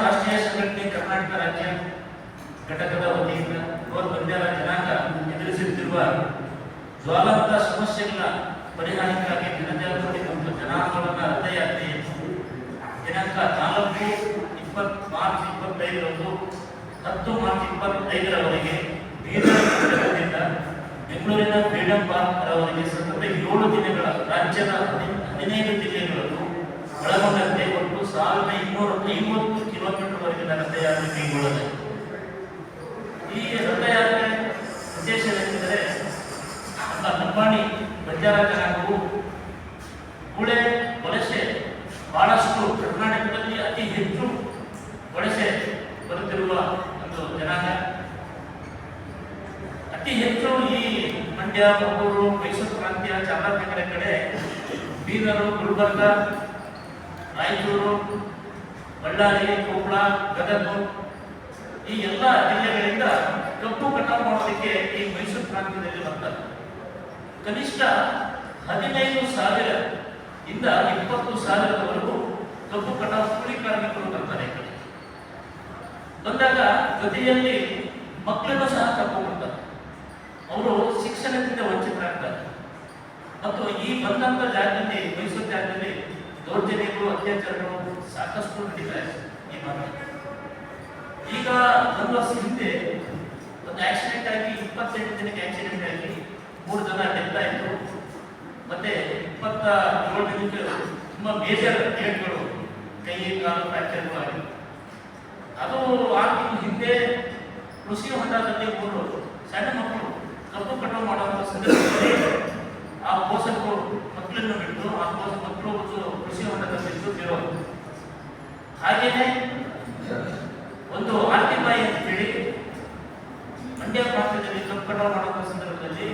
ರಾಷ್ಟ್ರೀಯ ಸಂಘಟನೆ ಕರ್ನಾಟಕ ರಾಜ್ಯ ಘಟಕದ ವತಿಯಿಂದ ಸಮಸ್ಯೆಗಳ ಪರಿಹಾರಕ್ಕಾಗಿ ಜನಜಾಗೃತಿ ಮತ್ತು ಜನಾಂದೋಲನ ರಥಯಾತ್ರೆ ದಿನಾಂಕ ನಾಲ್ಕು ಇಪ್ಪತ್ ಮಾರ್ಚ್ ಇಪ್ಪತ್ತೈದರಂದು ಹತ್ತು ಮಾರ್ಚ್ ಇಪ್ಪತ್ತೈದರವರೆಗೆ ಬೀದರ್ ನಗರದಿಂದ ಬೆಂಗಳೂರಿನ ಫ್ರೀಡಂ ಪಾರ್ಕ್ ರವರೆಗೆ ಸತತ ಏಳು ದಿನಗಳ ರಾಜ್ಯದ ಹದಿ- ಹದಿನೈದು ಜಿಲ್ಲೆಗಳನ್ನು ಒಳಗೊಂಡಂತೆ ಒಟ್ಟು ಸಾವಿರದ ಇನ್ನೂರ ಐವತ್ತು ಕಿಲೋಮೀಟರ್ ವರೆಗಿನ ರಥಯಾತ್ರೆ ಕೈಗೊಳ್ಳಲಾಗಿದೆ ಈ ರಥಯಾತ್ರೆ ಉದ್ದೇಶವೆಂದರೆ ನಮ್ಮ ಲಂಬಾಣಿ ಬಂಜಾರ ಜನಾಂಗವು ಗುಳೆ ವಲಸೆ ಬಹಳಷ್ಟು ಕರ್ನಾಟಕದಲ್ಲಿ ಅತಿ ಹೆಚ್ಚು ವಲಸೆ ಬರುತ್ತಿರುವ ಒಂದು ಜನಾಂಗ. ಅತಿ ಹೆಚ್ಚು ಈ ಮಂಡ್ಯ, ಮಂಗಳೂರು, ಮೈಸೂರು ಪ್ರಾಂತ್ಯ, ಚಾಮರಾಜನಗರ ಕಡೆ ಬೀದರು, ಗುಲ್ಬರ್ಗ, ರಾಯಚೂರು, ಬಳ್ಳಾರಿ, ಕೊಪ್ಪಳ, ಗದಗ ಈ ಎಲ್ಲ ಜಿಲ್ಲೆಗಳಿಂದ ಕಬ್ಬು ಕಟಾವು ಮಾಡೋದಕ್ಕೆ ಈ ಮೈಸೂರು ಪ್ರಾಂತ್ಯದಲ್ಲಿ ಬರ್ತಾರೆ. ಕನಿಷ್ಠ ಹದಿನೈದು ಸಾವಿರ ಇಂದ ಇಪ್ಪತ್ತು ಸಾವಿರದವರೆಗೂ ಕಬ್ಬು ಕಟಾವು ಕೂಲಿ ಕಾರ್ಮಿಕರು ಬರ್ತಾರೆ ಬಂದಾಗ ಜೊತೆಯಲ್ಲಿ ಮಕ್ಕಳನ್ನು ಸಹ ಕರ್ಕೊಂಡ್ಬರ್ತಾರೆ ಅವರು ಶಿಕ್ಷಣದಿಂದ ವಂಚಿತರಾಗ್ತಾರೆ. ಮತ್ತು ಈ ಬಂದಂತ ಜಾಗದಲ್ಲಿ, ಮೈಸೂರು ಜಾಗದಲ್ಲಿ ದೌರ್ಜನ್ಯಗಳು, ಅತ್ಯಾಚಾರಗಳು ಸಾಕಷ್ಟು ನಡೀತಾ ಇದೆ ಈ ಈಗ ಒಂದು ವರ್ಷ ಹಿಂದೆ ಒಂದು ಆಕ್ಸಿಡೆಂಟ್ ಆಗಿ ಇಪ್ಪತ್ತೆಂಟು ದಿನಕ್ಕೆ ಆಕ್ಸಿಡೆಂಟ್ ಆಗಿ ಮೂರು ಜನ ಡೆತ್ ಆಯಿತು. ಮತ್ತೆ ಇಪ್ಪತ್ತ ಏಳು ದಿನಕ್ಕೆ ತುಂಬಾ ಮೇಜರ್ ಏಟ್ಗಳು ಕೈ, ಕಾಲು ಫ್ರಾಕ್ಚರ್ಗಳು ಆಗಿವೆ ಅದು ಆರು ತಿಂಗಳು ಹಿಂದೆ ಕೃಷಿ ಹೊಂಡದಲ್ಲಿ ಮೂರು ಸಣ್ಣ ಮಕ್ಕಳು ಕಬ್ಬು ಕಟಾವು ಮಾಡುವಂಥ ಸಂದರ್ಭದಲ್ಲಿ ಆ ಪೋಷಕರು ಮಕ್ಕಳನ್ನು ಬಿಟ್ಟು ಆ ಪೋಷಕ ಮಕ್ಕಳು ಕೃಷಿ ಹೊಂಡದಲ್ಲಿ ಇರೋದು ಹಾಗೇನೆ ಒಂದು ಆರ್ಟಿ ಬಾಯಿ ಅಂತ ಹೇಳಿ ಮಂಡ್ಯ ಪ್ರಾಂತ್ಯದಲ್ಲಿ ಕಬ್ಬು ಕಟಾವು ಮಾಡುವ ಸಂದರ್ಭದಲ್ಲಿ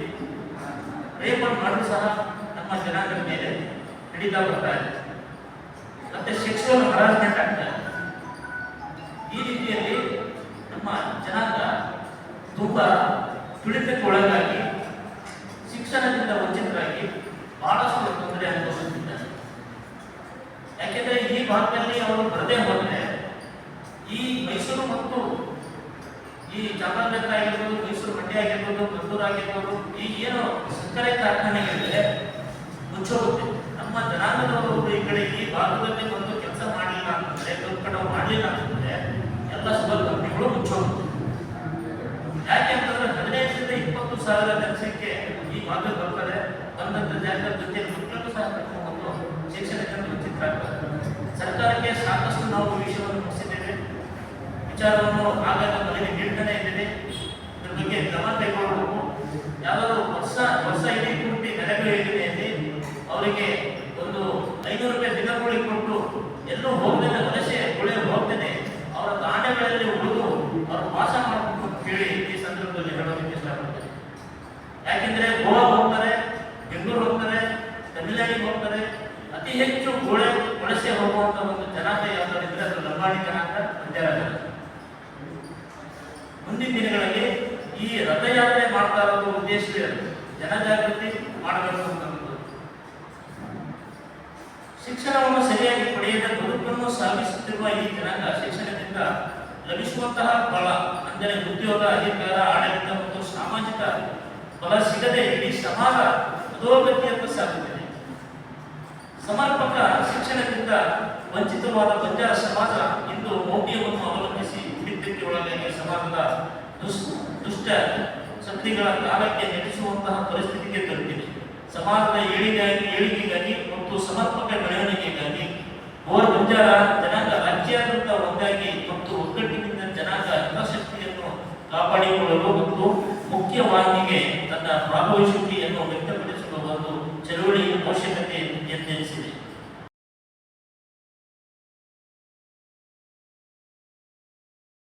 ರೇಪ್ ಮಾಡಲು ಸಹ ನಮ್ಮ ಜನಾಂಗದ ಮೇಲೆ ನಡೀತಾ ಬರ್ತಾ ಇದೆ. ಮತ್ತೆ ಸೆಕ್ಸುವಲ್ ಹರಾಸ್ಮೆಂಟ್ ಆಗ್ತಾ ಈ ರೀತಿಯಲ್ಲಿ ನಮ್ಮ ಜನಾಂಗ ತುಂಬಾ ತುಳಿತಕ್ಕೆ ಒಳಗಾಗಿ ಶಿಕ್ಷಣದಿಂದ ವಂಚಿತರಾಗಿ ಬಹಳಷ್ಟು ತೊಂದರೆ ಅನುಭವಿಸುತ್ತಿದ್ದಾರೆ ಯಾಕೆಂದ್ರೆ ಈ ಭಾಗದಲ್ಲಿ ಅವರು ಬರದೇ ಹೋದರೆ ಈ ಮೈಸೂರು ಮತ್ತು ಈ ಚಾಮರಾಜನಗರ ಆಗಿರ್ಬೋದು, ಮೈಸೂರು ಮಂಡ್ಯ ಆಗಿರ್ಬೋದು ಮದ್ದೂರು ಆಗಿರ್ಬೋದು, ಈ ಏನು ಸಕ್ಕರೆ ಕಾರ್ಖಾನೆಗಳಿದೆ, ಮುಚ್ಚೋಗುತ್ತೆ. ನಮ್ಮ ಜನಾಂಗದವರು ಈ ಕಡೆ ಈ ಭಾಗದಲ್ಲಿ ಒಂದು ಕೆಲಸ ಮಾಡಲಿಲ್ಲ ಅಂತಂದ್ರೆ ಕಟ್ಟಡವು ಮಾಡಲಿಲ್ಲ ಅಂತಂದ್ರೆ ಎಲ್ಲ ಸುಬ ಕಂಪನಿಗಳು ಮುಚ್ಚೋಗುತ್ತೆ ಯಾಕೆ ಅಂತಂದ್ರೆ ಹದಿನೈದರಿಂದ ಇಪ್ಪತ್ತು ಸಾವಿರ ಜನಸಂಖ್ಯೆ ಈ ಮಾತು ಬರ್ತಾರೆ ಬಂದಂತ ಜಾಗದ ಜೊತೆ ಮಕ್ಕಳನ್ನು ಸಹ ಕರ್ಕೊಂಡು ಶಿಕ್ಷಣಕ್ಕೆ ಚಿತ್ರ ವಂಚಿತರಾಗ್ತಾರೆ ಸರ್ಕಾರಕ್ಕೆ ಸಾಕಷ್ಟು ನಾವು ವಿಷಯವನ್ನು ಮುಗಿಸಿದ್ದೇವೆ. ವಿಚಾರವನ್ನು ಆಗಾಗ ಮನೆಗೆ ನೀಡ್ತಾನೆ ಇದ್ದೇನೆ ಇದ್ರ ಬಗ್ಗೆ ಗಮನ ತೆಗೆದುಕೊಳ್ಳಬೇಕು. ಯಾವ್ದಾದ್ರು ವರ್ಷ ವರ್ಷ ಇಡೀ ಪೂರ್ತಿ ನರೇಗಾ ಯೋಜನೆಯಲ್ಲಿ ಅವರಿಗೆ ಒಂದು ಐನೂರು ರೂಪಾಯಿ ದಿನಗಳಿಗೆ ಕೊಟ್ಟು ಎಲ್ಲೂ ಹೋಗ್ತೇನೆ ವಲಸೆ ಗುಳೆ ಹೋಗ್ತೇನೆ ಅವರ ತಾಂಡಗಳಲ್ಲಿ ಉಳಿದು ಅವರು ವಾಸ ಮಾಡಬೇಕು ಅಂತ ಹೇಳಿ ಈ ಸಂದರ್ಭದಲ್ಲಿ ಹೇಳೋದಕ್ಕೆ ಇಷ್ಟಪಡ್ತೇನೆ ಯಾಕೆಂದ್ರೆ ಗೋವಾ ಹೋಗ್ತಾರೆ ಬೆಂಗಳೂರು ಹೋಗ್ತಾರೆ ತಮಿಳುನಾಡಿಗೆ ಹೋಗ್ತಾರೆ ಅತಿ ಹೆಚ್ಚು ಗೋಳೆ ವಲಸೆ ಹೋಗುವಂತ ಒಂದು ಜನಾಂಗ ಲಂಬಾಣಿ ಜನಾಂಗ ಮುಂದಿನ ದಿನಗಳಲ್ಲಿ ಈ ರಥಯಾತ್ರೆ ಮಾಡ್ತಾ ಇರೋದು ಉದ್ದೇಶ ಜನಜಾಗೃತಿ ಮಾಡಬೇಕು ಅಂತ ಶಿಕ್ಷಣವನ್ನು ಸರಿಯಾಗಿ ಪಡೆಯದ ಬದುಕನ್ನು ಸಾಧಿಸುತ್ತಿರುವ ಈ ಜನಾಂಗ ಶಿಕ್ಷಣದಿಂದ ಲಭಿಸುವಂತಹ ಬಲ, ಅಂದರೆ ಉದ್ಯೋಗ, ಅಧಿಕಾರ, ಆಡಳಿತ ಮತ್ತು ಸಾಮಾಜಿಕ ಬಲ ಸಿಗದೆ ಇಡೀ ಸಮಾಜ ಅಧೋಗತಿಯತ್ತ ಸಾಗುತ್ತಿದೆ ಸಮರ್ಪಕ ಶಿಕ್ಷಣದಿಂದ ವಂಚಿತವಾದ ಬಂಜಾರ ಸಮಾಜ ಇಂದು ಮೌಢ್ಯವನ್ನು ಅವಲಂಬಿಸಿ ಹಿಡಿತಕ್ಕೆ ಒಳಗಾಗಿ ಸಮಾಜದ ದುಷ್ಟ ಶಕ್ತಿಗಳ ಕಾಲಕ್ಕೆ ನಡೆಸುವಂತಹ ಪರಿಸ್ಥಿತಿಗೆ ತಲುಪಿದೆ. ಸಮಾಜದ ಏಳಿಗೆಗಾಗಿ ಏಳಿಗೆಗಾಗಿ ಮತ್ತು ಸಮರ್ಪಕ ಬೆಳವಣಿಗೆಗಾಗಿ ಓರ್ ಬಂಜಾರ ಜನಾಂಗ ರಾಜ್ಯಾದ್ಯಂತ ಒಂದಾಗಿ ಮತ್ತು ಒಗ್ಗಟ್ಟಿನಿಂದ ಜನಾಂಗ ಹಿತಾಸಕ್ತಿಯನ್ನು ಕಾಪಾಡಿಕೊಳ್ಳಲು ಮತ್ತು ಮುಖ್ಯವಾಹಿನಿಗೆ ತನ್ನ ವ್ಯಕ್ತಪಡಿಸಲು ಒಂದು ಚಳುವಳಿ ಅವಶ್ಯಕತೆ ಎಂದೆನಿಸಿದೆ